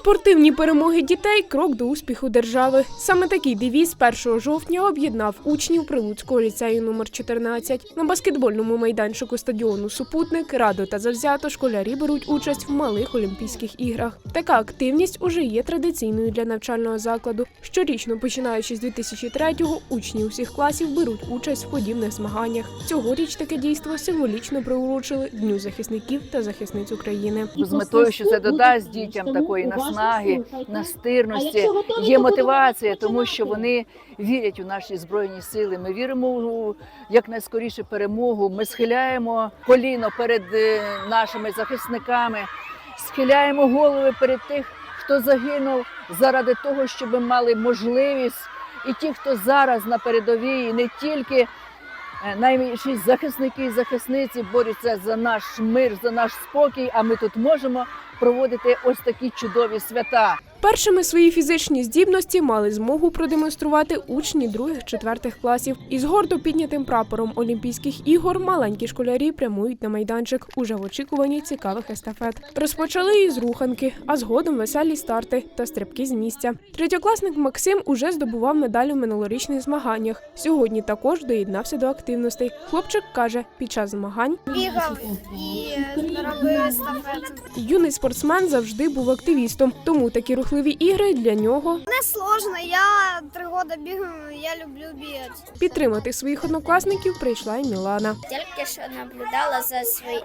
Спортивні перемоги дітей крок до успіху держави. Саме такий девіз 1 жовтня об'єднав учнів Прилуцького ліцею номер 14. На баскетбольному майданчику стадіону Супутник радо та завзято школярі беруть участь в малих Олімпійських іграх. Така активність уже є традиційною для навчального закладу. Щорічно, починаючи з 2003-го, учні усіх класів беруть участь в подібних змаганнях. Цьогоріч таке дійство символічно приурочили Дню захисників та захисниць України. з метою, що це додасть дітям такої наснаги, настирності, є мотивація, тому що вони вірять у наші збройні сили. Ми віримо у якнайскоріше перемогу. Ми схиляємо коліно перед е, нашими захисниками, схиляємо голови перед тих, хто загинув заради того, щоб ми мали можливість, і ті, хто зараз на передовій, не тільки. Е, Найбільші захисники і захисниці борються за наш мир, за наш спокій. А ми тут можемо проводити ось такі чудові свята. Першими свої фізичні здібності мали змогу продемонструвати учні других-четвертих класів. Із гордо піднятим прапором Олімпійських ігор маленькі школярі прямують на майданчик уже в очікуванні цікавих естафет. Розпочали із руханки, а згодом веселі старти та стрибки з місця. Третьокласник Максим уже здобував медаль у минулорічних змаганнях. Сьогодні також доєднався до активностей. Хлопчик каже, під час змагань бігав і робив естафету. юний спортсмен завжди був активістом, тому такі рухливі ігри для нього Не сложно, я три роки бігаю, я люблю бігати. Підтримати своїх однокласників прийшла й Мілана. Тільки що наблюдала за, свої,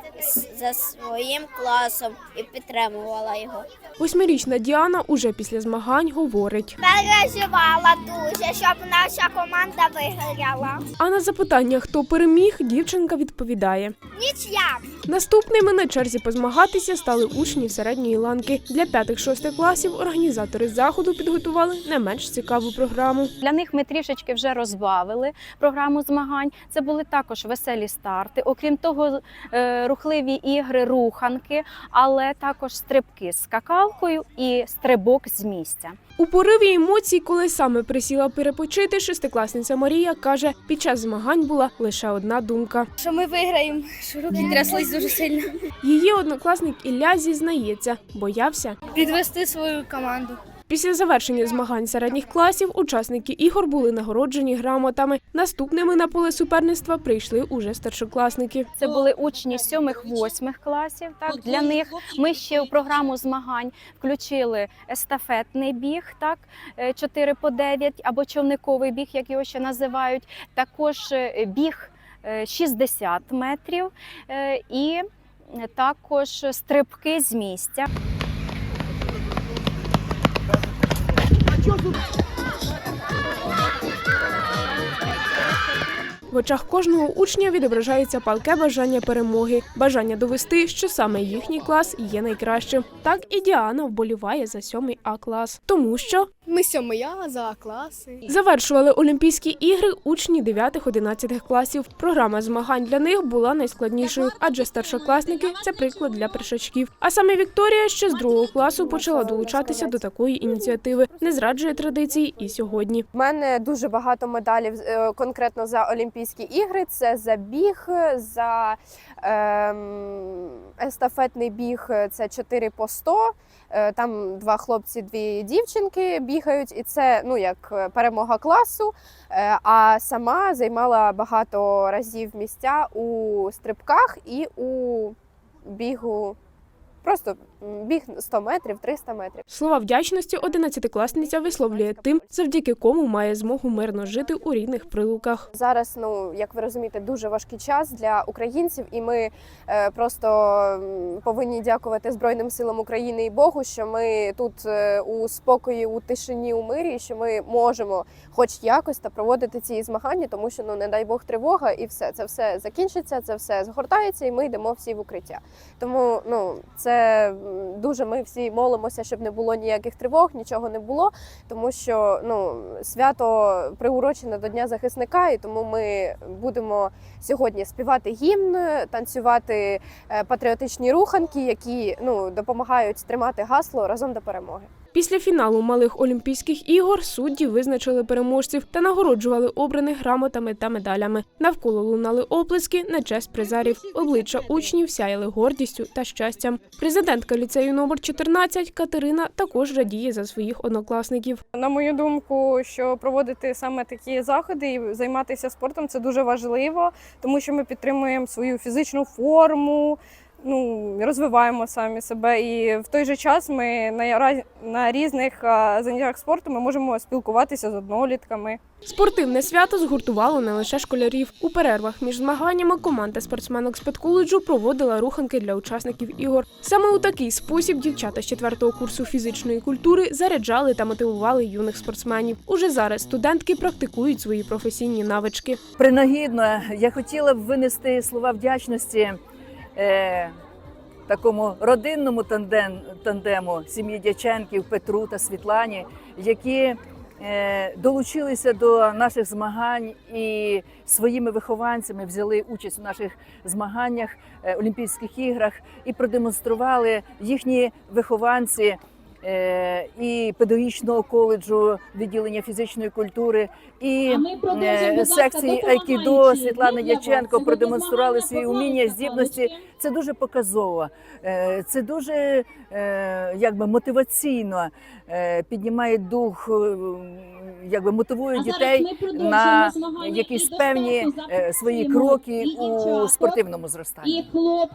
за своїм класом і підтримувала його. Восьмирічна Діана уже після змагань говорить. Переживала дуже, щоб наша команда виграла. А на запитання, хто переміг, дівчинка відповідає. Нічия. Наступними на черзі позмагатися стали учні середньої ланки. Для п'ятих-шостих класів організатори заходу підготували не менш цікаву програму. Для них ми трішечки вже розбавили програму змагань. Це були також веселі старти. Окрім того, е, рухливі ігри, руханки, але також стрибки з скакалкою і стрибок з місця. У пориві емоцій, коли саме присіла перепочити, шестикласниця Марія каже, під час змагань була лише одна думка. Що ми виграємо, що руки тряслись дуже сильно. Її однокласник Ілля зізнається, боявся. Підвести свою команду. Після завершення змагань середніх класів учасники ігор були нагороджені грамотами. Наступними на поле суперництва прийшли уже старшокласники. Це були учні сьомих-восьмих класів. Так для них ми ще у програму змагань включили естафетний біг, так е, 4 по 9, або човниковий біг, як його ще називають. Також е, біг е, 60 метрів е, і також стрибки з місця. Thank you. В очах кожного учня відображається палке бажання перемоги, бажання довести, що саме їхній клас є найкращим. Так і Діана вболіває за сьомий А клас, тому що Ми сьомий я за класи. завершували Олімпійські ігри учні 9-11 класів. Програма змагань для них була найскладнішою, адже старшокласники це приклад для першачків. А саме Вікторія ще з другого класу почала долучатися до такої ініціативи, не зраджує традицій і сьогодні. У мене дуже багато медалів е, конкретно за Олімпійські ігри. Це за біг, за ем, естафетний біг це 4 по 100. Е, Там два хлопці, дві дівчинки бігають, і це ну як е, перемога класу. Е, А сама займала багато разів місця у стрибках і у бігу. Просто біг 100 метрів, 300 метрів. Слова вдячності одинадцятикласниця висловлює тим, завдяки кому має змогу мирно жити у рідних прилуках. Зараз, ну як ви розумієте, дуже важкий час для українців, і ми е, просто повинні дякувати Збройним силам України і Богу, що ми тут е, у спокої, у тишині, у мирі, що ми можемо, хоч якось, та проводити ці змагання, тому що ну не дай Бог тривога, і все це все закінчиться, це все згортається, і ми йдемо всі в укриття. Тому ну це м, дуже ми всі молимося, щоб не було ніяких тривог, нічого не було, тому що ну свято приурочене до Дня захисника, і тому ми будемо сьогодні співати гімн, танцювати е, патріотичні руханки, які ну допомагають тримати гасло разом до перемоги. Після фіналу малих Олімпійських ігор судді визначили переможців та нагороджували обраних грамотами та медалями. Навколо лунали оплески на честь призерів. Обличчя учнів сяяли гордістю та щастям. Президентка ліцею номер 14 Катерина також радіє за своїх однокласників. На мою думку, що проводити саме такі заходи і займатися спортом це дуже важливо, тому що ми підтримуємо свою фізичну форму. Ну, розвиваємо самі себе, і в той же час ми на, на різних заняттях спорту ми можемо спілкуватися з однолітками. Спортивне свято згуртувало не лише школярів. У перервах між змаганнями команда спортсменок з педколеджу проводила руханки для учасників ігор. Саме у такий спосіб дівчата з четвертого курсу фізичної культури заряджали та мотивували юних спортсменів. Уже зараз студентки практикують свої професійні навички. Принагідно, я хотіла б винести слова вдячності е, такому родинному тандем, тандему сім'ї Дяченків Петру та Світлані, які е, долучилися до наших змагань і своїми вихованцями взяли участь у наших змаганнях, е, Олімпійських іграх і продемонстрували їхні вихованці. Е, І педагогічного коледжу відділення фізичної культури, і е, секції Айкідо. Світлани Для Дяченко продемонстрували свої уміння, здібності. Це дуже показово. Е, Це дуже якби мотиваційно піднімає дух, якби мотивує дітей на якісь певні свої кроки у спортивному зростанні.